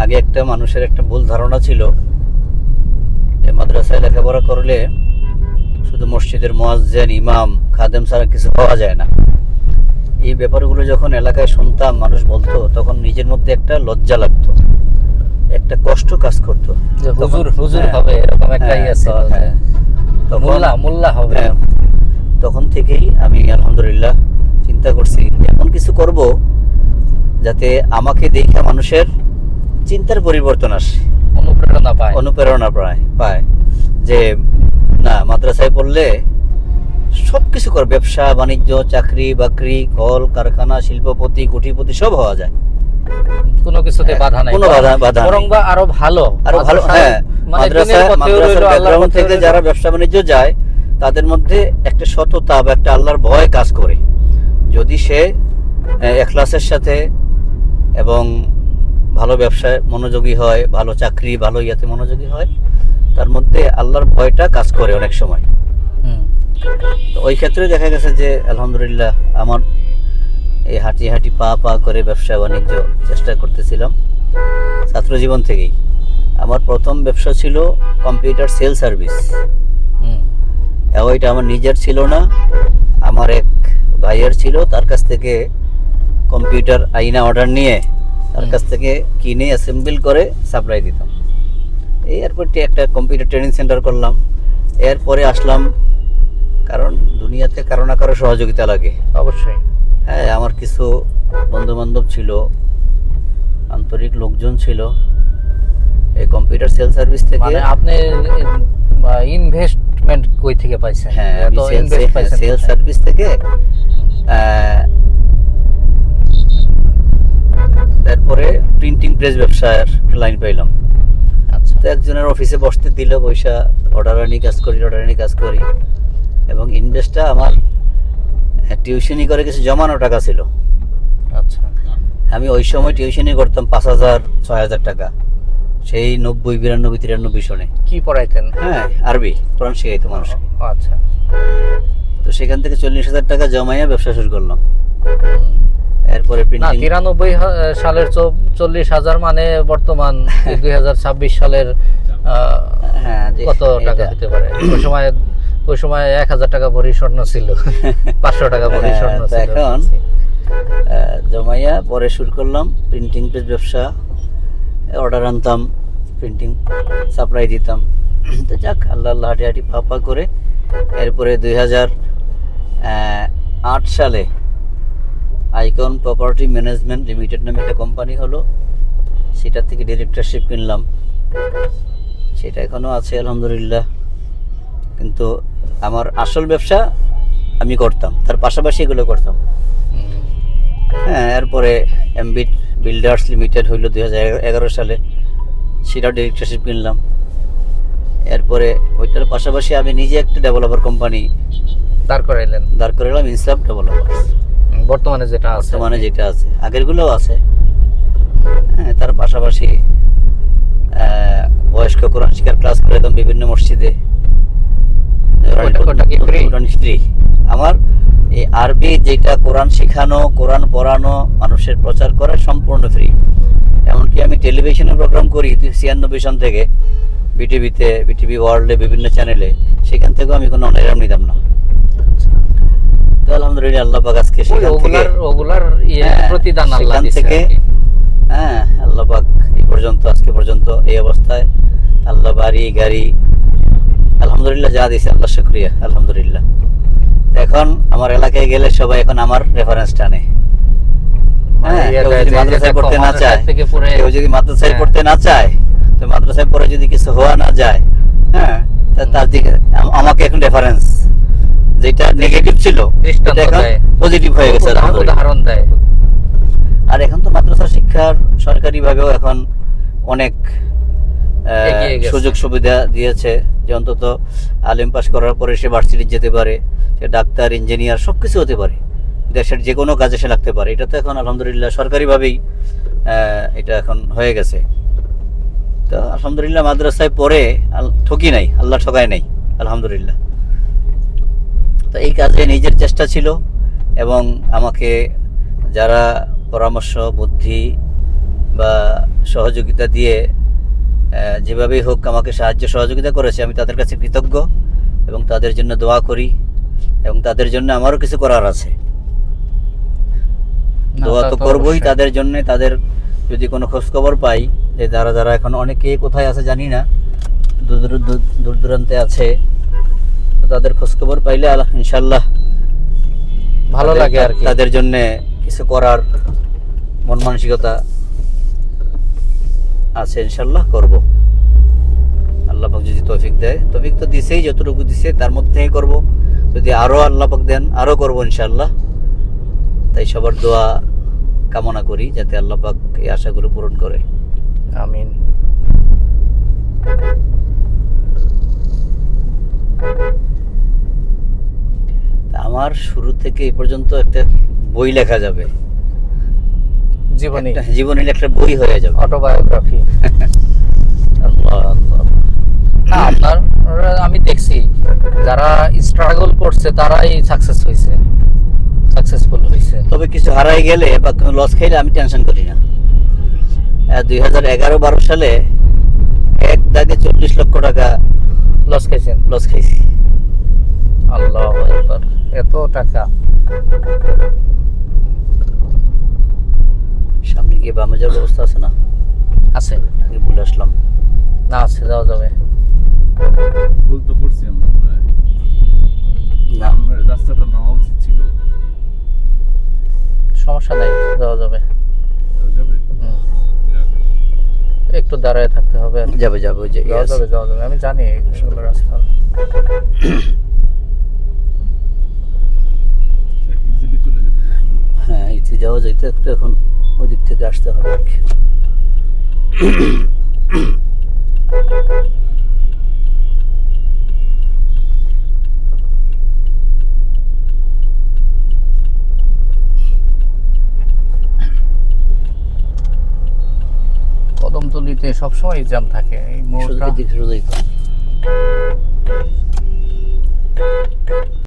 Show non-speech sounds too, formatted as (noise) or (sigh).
আগে একটা মানুষের একটা ভুল ধারণা ছিল। যে মাদ্রাসায় লেখাপড়া করলে শুধু মসজিদের মোয়াজ্জেন ইমাম খাদেম ছাড়া কিছু পাওয়া যায় না। এই ব্যাপারগুলো যখন এলাকায় শুনতাম মানুষ বলতো তখন নিজের মধ্যে একটা লজ্জা লাগতো। একটা কষ্ট কাজ করতো। যে হুজুর হুজুর হ্যাঁ, হবে এরকম একটা হ্যাঁ, ইয়ে হ্যাঁ। তখন- মোল্লা মোল্লা হবে। হ্যাঁ, তখন থেকেই আমি আলহামদুলিল্লাহ চিন্তা করছি এমন কিছু করব যাতে আমাকে দেখে মানুষের চিন্তার পরিবর্তন আসে। অনুপ্রেরণা পায়। অনুপ্রেরণা পায় পায়। যে না মাদ্রাসায় পড়লে সব কিছু কর ব্যবসা বাণিজ্য চাকরি বাকরি কল কারখানা শিল্পপতি কুটিপতি সব হওয়া যায়। কোনো কিছুতে হ্যাঁ, বাধা নাই। কোনো বাধা- বাধা বরং বা আরও ভালো। আরও ভালো হ্যাঁ মানে মাদ্রাসা মাদ্রাসার ব্যাকগ্রাউন্ড থেকে যারা ব্যবসা বাণিজ্য যায় তাদের মধ্যে একটা সততা বা একটা আল্লাহর ভয় কাজ করে। যদি সে এখলাসের সাথে এবং ভালো ব্যবসায় মনোযোগী হয় ভালো চাকরি ভালো ইয়াতে মনোযোগী হয় তার মধ্যে আল্লাহর ভয়টা কাজ করে অনেক সময়। ওই ক্ষেত্রে দেখা গেছে যে আলহামদুলিল্লাহ আমার এই হাঁটি হাঁটি পা পা করে ব্যবসা বাণিজ্য চেষ্টা করতেছিলাম ছাত্র জীবন থেকেই। আমার প্রথম ব্যবসা ছিল কম্পিউটার সেল সার্ভিস। এবং এটা আমার নিজের ছিল না আমার এক ভাইয়ের ছিল তার কাছ থেকে কম্পিউটার আইনা অর্ডার নিয়ে তার কাছ থেকে কিনে অ্যাসেম্বল করে সাপ্লাই দিতাম। এই এরপরটি একটা কম্পিউটার ট্রেনিং সেন্টার করলাম। এরপরে আসলাম কারণ দুনিয়াতে কারও না কারও সহযোগিতা লাগে। অবশ্যই। হ্যাঁ আমার কিছু বন্ধু বান্ধব ছিল আন্তরিক লোকজন ছিল। এই কম্পিউটার সেল সার্ভিস থেকে মানে আপনি ইনভেস্টমেন্ট কই থেকে পাইছেন? হ্যাঁ সেল সার্ভিস থেকে আহ, তারপরে প্রিন্টিং প্রেস ব্যবসার লাইন পাইলাম। আচ্ছা। তো একজনের অফিসে বসতে দিল পয়সা অর্ডার আনি কাজ করি অর্ডার আনি কাজ করি। এবং ইনভেস্টটা আমার টিউশনি করে কিছু জমানো টাকা ছিল। আচ্ছা। আমি ওই সময় টিউশনি করতাম পাঁচ হাজার ছয় হাজার টাকা। সেই নব্বই বিরানব্বই তিরানব্বই সনে। কি পড়াইতেন? হ্যাঁ আরবি কোরআন শিখাইতো মানুষকে। আচ্ছা। তো সেখান থেকে চল্লিশ হাজার টাকা জমাইয়া ব্যবসা শুরু করলাম। এরপরে প্রিন্টিং তিরানব্বই হা- সালের চৌ- চল্লিশ হাজার মানে বর্তমান (laughs) দুই হাজার ছাব্বিশ সালের হ্যাঁ কত টাকা হতে পারে? ওই সময় ওই সময় এক হাজার টাকা ভরি স্বর্ণ ছিল। (laughs) পাঁচশো টাকা ভরি হ্যাঁ, স্বর্ণ ছিল। এখন জমাইয়া পরে শুরু করলাম প্রিন্টিং পেজ ব্যবসা। অর্ডার আনতাম প্রিন্টিং সাপ্লাই দিতাম। তো যাক আল্লাহ আল্লাহ হাঁটি হাঁটি পা পা করে এরপরে দুই হাজার আট সালে আইকন প্রপার্টি ম্যানেজমেন্ট লিমিটেড নামে একটা কোম্পানি হলো। সেটা থেকে ডিরেক্টরশিপ কিনলাম। সেটা এখনও আছে আলহামদুলিল্লাহ। কিন্তু আমার আসল ব্যবসা আমি করতাম। তার পাশাপাশি এগুলো করতাম। হ্যাঁ এরপরে এমবিট বিল্ডার্স লিমিটেড হইল দুই হাজার এগারো সালে। সেটাও ডিরেক্টরশিপ কিনলাম। এরপরে ওইটার পাশাপাশি আমি নিজে একটা ডেভেলপার কোম্পানি দাঁড় করাইলেন। দাঁড় করাইলাম ইনসাফ ডেভেলপার বর্তমানে যেটা আছে। বর্তমানে যেটা আছে আগেরগুলোও আছে। হ্যাঁ তার পাশাপাশি বয়স্ক কোরআন শিকার ক্লাস করে দিতাম বিভিন্ন মসজিদে। আমার এই আরবি যেটা কোরআন শেখানো কোরআন পড়ানো মানুষের প্রচার করা সম্পূর্ণ ফ্রি এমনকি আমি টেলিভিশনে প্রোগ্রাম করি ছিয়ানব্বই সন থেকে বিটিভিতে বিটিভি ওয়ার্ল্ডে বিভিন্ন চ্যানেলে সেখান থেকেও আমি কোনো অনারাম নিতাম না। আলহামদুলিল্লাহ আল্লাহ পাক আজকে সেখান থেকে ওগুলার ওগুলার ইয়ে হ্যাঁ, প্রতিদান আল্লাহ থেকে হ্যাঁ আল্লাহ পাক এই পর্যন্ত আজকে পর্যন্ত এই অবস্থায় আল্লাহ বাড়ি গাড়ি আলহামদুলিল্লাহ যা দিছে আল্লাহ শুক্রিয়া আলহামদুলিল্লাহ। এখন আমার এলাকায় গেলে সবাই এখন আমার রেফারেন্স টানে। মানে হ্যাঁ, মাদ্রাসায় পড়তে না চায় কেউ যদি মাদ্রাসায় হ্যাঁ। পড়তে না চায় তো মাদ্রাসায় পড়ে যদি কিছু হওয়া না যায় হ্যাঁ তার দিকে আমাকে এখন রেফারেন্স যেটা নেগেটিভ ছিল। পজিটিভ হয়ে গেছে উদাহরণ- দেয়। আর এখন তো মাদ্রাসা শিক্ষার সরকারিভাবেও এখন অনেক। সুযোগ সুবিধা দিয়েছে যে অন্তত আলিম পাস করার পরে সে ভার্সিটি যেতে পারে সে ডাক্তার ইঞ্জিনিয়ার সব কিছু হতে পারে। দেশের যে কোনো কাজে সে লাগতে পারে। এটা তো এখন আলহামদুলিল্লাহ সরকারিভাবেই আহ, এটা এখন হয়ে গেছে। তো আলহামদুলিল্লাহ মাদ্রাসায় পড়ে আল- ঠকি নাই আল্লাহ ঠকায় নাই আলহামদুলিল্লাহ। তো এই কাজে নিজের চেষ্টা ছিল এবং আমাকে যারা পরামর্শ বুদ্ধি বা সহযোগিতা দিয়ে যেভাবেই হোক আমাকে সাহায্য সহযোগিতা করেছে আমি তাদের কাছে কৃতজ্ঞ এবং তাদের জন্য দোয়া করি এবং তাদের জন্য আমারও কিছু করার আছে। দোয়া তো করবোই তাদের জন্য তাদের যদি কোনো খোঁজখবর পাই যে যারা যারা এখন অনেকে কোথায় আছে জানি না দূর দূর- দূর দূর দূরান্তে আছে তাদের খোঁজ খবর পাইলে ইনশাল্লাহ ভালো লাগে আর কি। তাদের জন্য কিছু করার মন মানসিকতা আছে ইনশাল্লাহ করব। আল্লাহ পাক যদি তৌফিক দেয় তৌফিক তো দিছেই যতটুকু দিছে তার মধ্যে থেকেই করব। যদি আরও আল্লাহ পাক দেন আরও করব ইনশাল্লাহ তাই সবার দোয়া কামনা করি যাতে আল্লাহ পাক এই আশাগুলো পূরণ করে। আমিন। আমার শুরু থেকে এই পর্যন্ত একটা বই লেখা যাবে। জীবনী। জীবনের একটা বই হয়ে যাবে। অটোবায়োগ্রাফি। (laughs) না আপনার আমি দেখছি যারা স্ট্রাগল করছে তারাই সাকসেস হয়েছে সাকসেসফুল হয়েছে তবে কিছু হারাই গেলে বা কোনো লস খাইলে আমি টেনশন করি না। দুই হাজার এগারো বারো সালে এক দাগে চল্লিশ লক্ষ টাকা লস খাইছেন। লস খাইছি। আল্লাহ আকবার। এত টাকা। সামনে গিয়ে বামে যাওয়ার ব্যবস্থা আছে না? আছে। আগে বলে আসলাম। না আছে যাওয়া যাবে। ভুল তো করছি আমরা না। রাস্তাটা নেওয়া উচিত ছিল। সমস্যা নাই যাওয়া যাবে। একটু দাঁড়ায় থাকতে হবে। যাবে যাবে ওই যে যাওয়া যাবে যাওয়া যাবে। আমি জানি এগুলো রাস্তা। যাওয়া যাইতে একটু এখন ওই দিক থেকে আসতে হবে আর কি। কদমতলিতে সবসময় জ্যাম থাকে এই মোড়টা